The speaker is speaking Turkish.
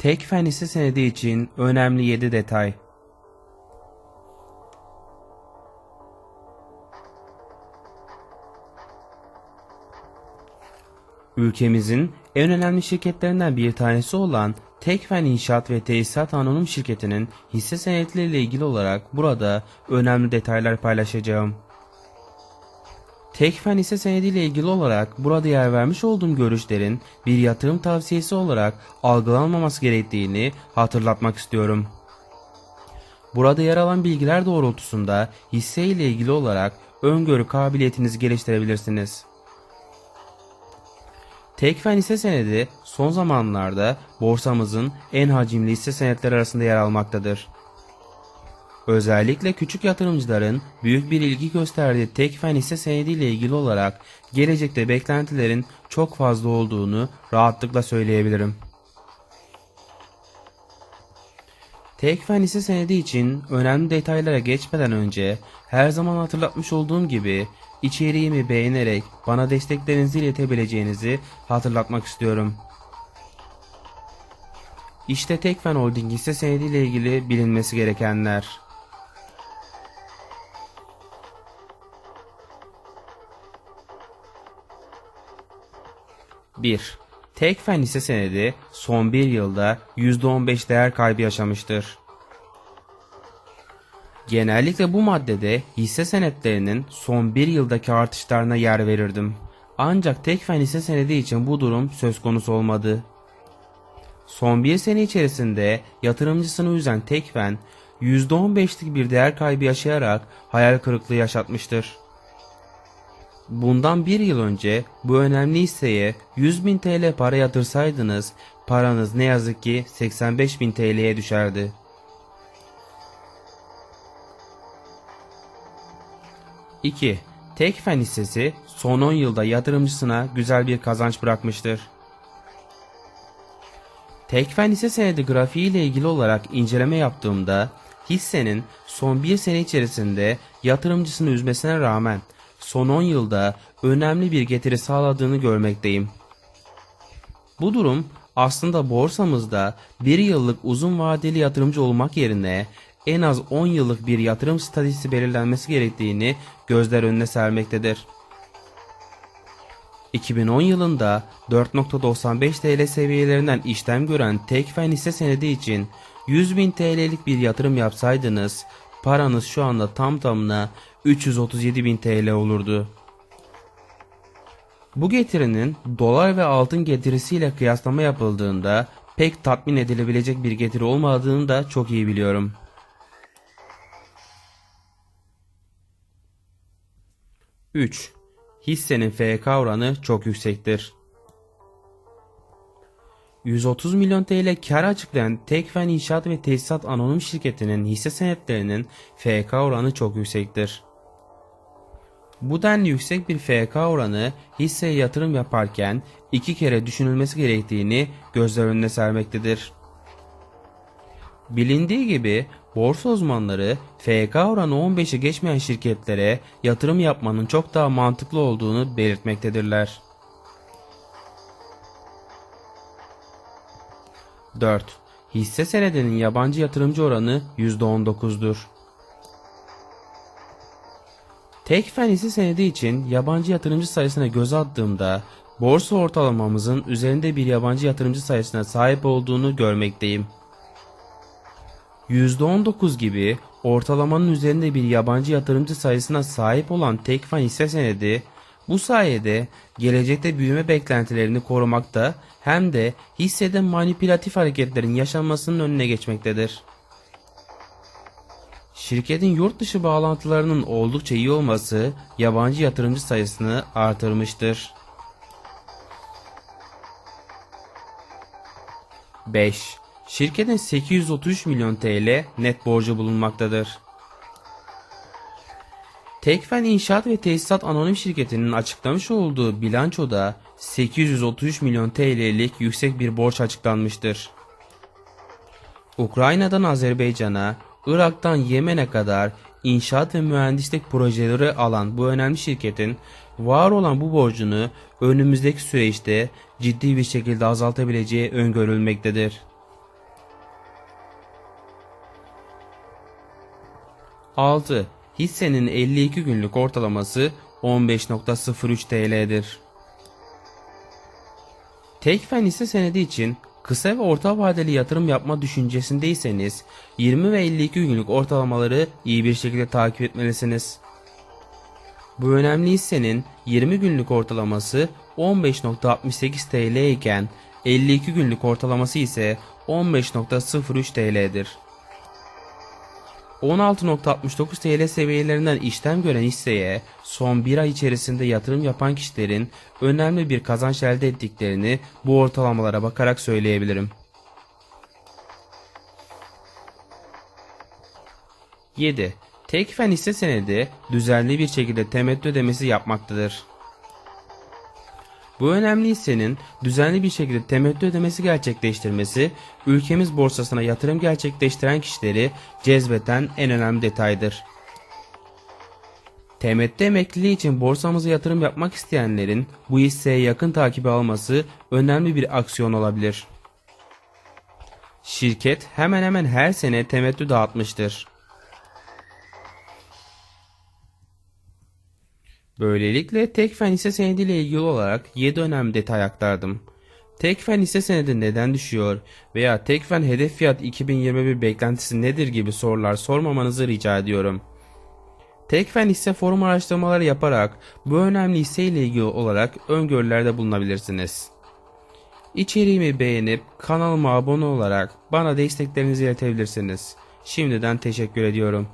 Tek fen hisse senedi için önemli 7 detay. Ülkemizin en önemli şirketlerinden bir tanesi olan Tekfen İnşaat ve Tesisat Anonim Şirketi'nin hisse senetleriyle ilgili olarak burada önemli detaylar paylaşacağım. Tekfen hisse senediyle ilgili olarak burada yer vermiş olduğum görüşlerin bir yatırım tavsiyesi olarak algılanmaması gerektiğini hatırlatmak istiyorum. Burada yer alan bilgiler doğrultusunda hisse ile ilgili olarak öngörü kabiliyetinizi geliştirebilirsiniz. Tekfen hisse senedi son zamanlarda borsamızın en hacimli hisse senetleri arasında yer almaktadır. Özellikle küçük yatırımcıların büyük bir ilgi gösterdiği Tekfen hisse senedi ile ilgili olarak gelecekte beklentilerin çok fazla olduğunu rahatlıkla söyleyebilirim. Tekfen hisse senedi için önemli detaylara geçmeden önce her zaman hatırlatmış olduğum gibi içeriğimi beğenerek bana desteklerinizi iletebileceğinizi hatırlatmak istiyorum. İşte Tekfen Holding hisse senedi ile ilgili bilinmesi gerekenler. Bir, Tekfen hisse senedi son bir yılda %15 değer kaybı yaşamıştır. Genellikle bu maddede hisse senetlerinin son bir yıldaki artışlarına yer verirdim. Ancak Tekfen hisse senedi için bu durum söz konusu olmadı. Son bir sene içerisinde yatırımcısını üzen Tekfen, %15'lik bir değer kaybı yaşayarak hayal kırıklığı yaşatmıştır. Bundan bir yıl önce bu önemli hisseye 100.000 TL para yatırsaydınız paranız ne yazık ki 85.000 TL'ye düşerdi. İki, Tekfen hissesi son 10 yılda yatırımcısına güzel bir kazanç bırakmıştır. Tekfen hisse senedi grafiği ile ilgili olarak inceleme yaptığımda hissenin son bir sene içerisinde yatırımcısını üzmesine rağmen son 10 yılda önemli bir getiri sağladığını görmekteyim. Bu durum aslında borsamızda bir yıllık uzun vadeli yatırımcı olmak yerine en az 10 yıllık bir yatırım stratejisi belirlenmesi gerektiğini gözler önüne sermektedir. 2010 yılında 4.95 TL seviyelerinden işlem gören Tekfen hisse senedi için 100.000 TL'lik bir yatırım yapsaydınız paranız şu anda tam tamına 337.000 TL olurdu. Bu getirinin dolar ve altın getirisiyle kıyaslama yapıldığında pek tatmin edilebilecek bir getiri olmadığını da çok iyi biliyorum. Üç, Hissenin FK oranı çok yüksektir. 130 milyon TL kar açıklayan Tekfen İnşaat ve Tesisat Anonim Şirketi'nin hisse senetlerinin FK oranı çok yüksektir. Bu denli yüksek bir FK oranı hisseye yatırım yaparken iki kere düşünülmesi gerektiğini gözler önüne sermektedir. Bilindiği gibi borsa uzmanları FK oranı 15'i geçmeyen şirketlere yatırım yapmanın çok daha mantıklı olduğunu belirtmektedirler. 4. Hisse senedinin yabancı yatırımcı oranı %19'dur. Tekfen hisse senedi için yabancı yatırımcı sayısına göz attığımda borsa ortalamamızın üzerinde bir yabancı yatırımcı sayısına sahip olduğunu görmekteyim. %19 gibi ortalamanın üzerinde bir yabancı yatırımcı sayısına sahip olan Tekfen hisse senedi bu sayede gelecekte büyüme beklentilerini korumakta hem de hissede manipülatif hareketlerin yaşanmasının önüne geçmektedir. Şirketin yurt dışı bağlantılarının oldukça iyi olması yabancı yatırımcı sayısını artırmıştır. 5. Şirketin 833 milyon TL net borcu bulunmaktadır. Tekfen İnşaat ve Tesisat Anonim Şirketi'nin açıklamış olduğu bilançoda 833 milyon TL'lik yüksek bir borç açıklanmıştır. Ukrayna'dan Azerbaycan'a, Irak'tan Yemen'e kadar inşaat ve mühendislik projeleri alan bu önemli şirketin var olan bu borcunu önümüzdeki süreçte ciddi bir şekilde azaltabileceği öngörülmektedir. Altı Hissenin 52 günlük ortalaması 15.03 TL'dir. Tekfen hisse senedi için kısa ve orta vadeli yatırım yapma düşüncesindeyseniz 20 ve 52 günlük ortalamaları iyi bir şekilde takip etmelisiniz. Bu önemli hissenin 20 günlük ortalaması 15.68 TL iken 52 günlük ortalaması ise 15.03 TL'dir. 16.69 TL seviyelerinden işlem gören hisseye son bir ay içerisinde yatırım yapan kişilerin önemli bir kazanç elde ettiklerini bu ortalamalara bakarak söyleyebilirim. 7. Tekfen hisse senedi düzenli bir şekilde temettü ödemesi yapmaktadır. Bu önemli hissenin düzenli bir şekilde temettü ödemesi gerçekleştirmesi, ülkemiz borsasına yatırım gerçekleştiren kişileri cezbeten en önemli detaydır. Temettü emekliliği için borsamıza yatırım yapmak isteyenlerin bu hisseye yakın takibi alması önemli bir aksiyon olabilir. Şirket hemen hemen her sene temettü dağıtmıştır. Böylelikle Tekfen hisse senedi ile ilgili olarak 7 önemli detay aktardım. Tekfen hisse senedi neden düşüyor veya Tekfen hedef fiyat 2021 beklentisi nedir gibi sorular sormamanızı rica ediyorum. Tekfen hisse forum araştırmaları yaparak bu önemli hisse ile ilgili olarak öngörülerde bulunabilirsiniz. İçeriğimi beğenip kanalıma abone olarak bana desteklerinizi iletebilirsiniz. Şimdiden teşekkür ediyorum.